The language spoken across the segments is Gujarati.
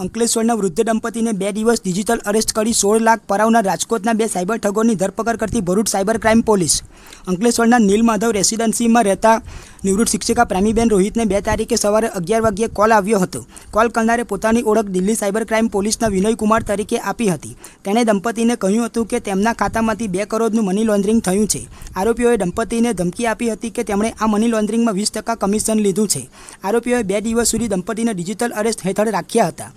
અંકલેશ્વરના વૃદ્ધ દંપતીને બે દિવસ ડિજિટલ અરેસ્ટ કરી સોળ લાખ પરાવનાર રાજકોટના બે સાયબર ઠગોની ધરપકડ કરતી ભરૂચ સાયબર ક્રાઇમ પોલીસ. અંકલેશ્વરના નીલ માધવ રેસિડેન્સીમાં રહેતા નિવૃત્ત શિક્ષિકા પ્રેમીબેન રોહિતને બે તારીખે સવારે અગિયાર વાગ્યે કોલ આવ્યો હતો. કોલ કરનારે પોતાની ઓળખ દિલ્હી સાયબર ક્રાઇમ પોલીસના વિનયકુમાર તરીકે આપી હતી. તેણે દંપતીને કહ્યું હતું કે તેમના ખાતામાંથી બે કરોડનું મની લોન્ડરિંગ થયું છે. આરોપીઓએ દંપતીને ધમકી આપી હતી કે તેમણે આ મની લોન્ડરિંગમાં વીસ ટકા કમિશન લીધું છે. આરોપીઓએ બે દિવસ સુધી દંપતીને ડિજિટલ અરેસ્ટ હેઠળ રાખ્યા હતા.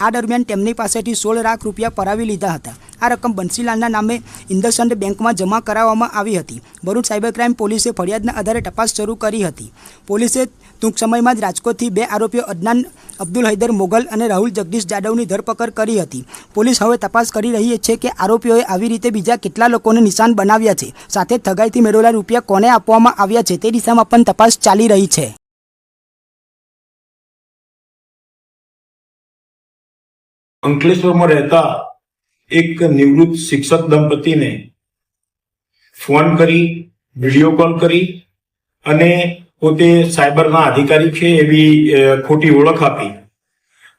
આ દરમિયાન તેમની પાસેથી સોળ લાખ રૂપિયા પરાવી લીધા હતા. આ રકમ બંસીલાલના નામે ઇન્દસંડ બેંકમાં જમા કરાવવામાં આવી હતી. ભરૂચ સાયબર ક્રાઇમ પોલીસે ફરિયાદના આધારે તપાસ શરૂ કરી હતી. પોલીસે ટૂંક સમયમાં જ રાજકોટથી બે આરોપીઓ અદનાન અબ્દુલ હૈદર મોગલ અને રાહુલ જગદીશ જાદવની ધરપકડ કરી હતી. પોલીસ હવે તપાસ કરી રહી છે કે આરોપીઓએ આવી રીતે બીજા કેટલા લોકોને નિશાન બનાવ્યા છે. સાથે ઠગાઈથી મેળવેલા રૂપિયા કોને આપવામાં આવ્યા છે તે દિશામાં પણ તપાસ ચાલી રહી છે. અંકલેશ્વરમાં રહેતા એક નિવૃત્ત શિક્ષક દંપતીને ફોન કરી, વીડિયો કોલ કરી અને પોતે સાયબરના અધિકારી છે એવી ખોટી ઓળખ આપી.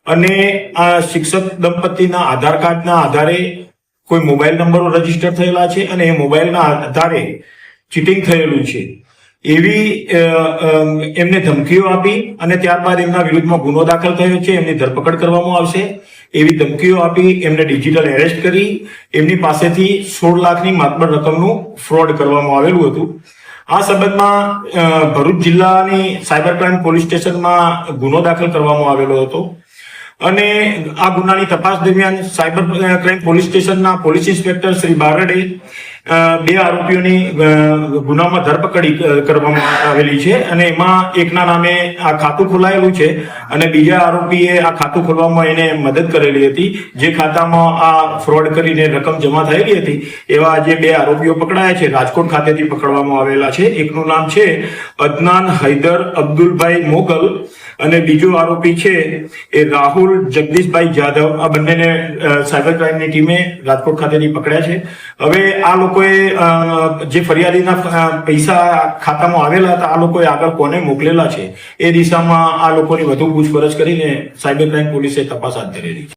અને આ શિક્ષક દંપતીના આધાર કાર્ડના આધારે કોઈ મોબાઈલ નંબરો રજિસ્ટર થયેલા છે અને એ મોબાઈલના આધારે ચીટિંગ થયેલું છે. એવી એમને ધમકીઓ આપી અને ત્યારબાદ એમના વિરુદ્ધમાં ગુનો દાખલ થયો છે, એમની ધરપકડ કરવામાં આવશે. એવી ધમકીઓ આપી, એમને ડિજિટલ એરેસ્ટ કરી, એમની પાસેથી સોળ લાખની માતબર રકમનું ફ્રોડ કરવામાં આવેલું હતું. આ સંબંધમાં ભરૂચ જિલ્લાની સાયબર ક્રાઇમ પોલીસ સ્ટેશનમાં ગુનો દાખલ કરવામાં આવેલો હતો. અને આ ગુનાની તપાસ દરમિયાન સાયબર ક્રાઇમ પોલીસ સ્ટેશનના પોલીસ ઇન્સ્પેક્ટર શ્રી બારડે બે આરોપીઓની ગુનામાં ધરપકડી કરવામાં આવેલી છે અને એમાં એકના નામે આ ખાતું ખોલાયેલું છે અને બીજા આરોપીએ આ ખાતું ખોલવામાં એને મદદ કરેલી હતી. જે ખાતામાં આ ફ્રોડ કરીને રકમ જમા થયેલી હતી, એવા જે બે આરોપીઓ પકડાયા છે, રાજકોટ ખાતેથી પકડવામાં આવેલા છે. એકનું નામ છે અદનાન હૈદર અબ્દુલભાઈ મોગલ અને બીજો આરોપી છે એ રાહુલ જગદીશભાઈ જાધવ. આ બંનેને સાયબર ક્રાઇમની ટીમે રાજકોટ ખાતેથી પકડ્યા છે. હવે આ લોકોએ જે ફરિયાદીના પૈસા ખાતામાં આવેલા હતા, આ લોકોએ આગળ કોને મોકલેલા છે? એ દિશામાં આ લોકોની વધુ પૂછપરછ કરીને સાયબર ક્રાઇમ પોલીસે તપાસ હાથ ધરેલી છે.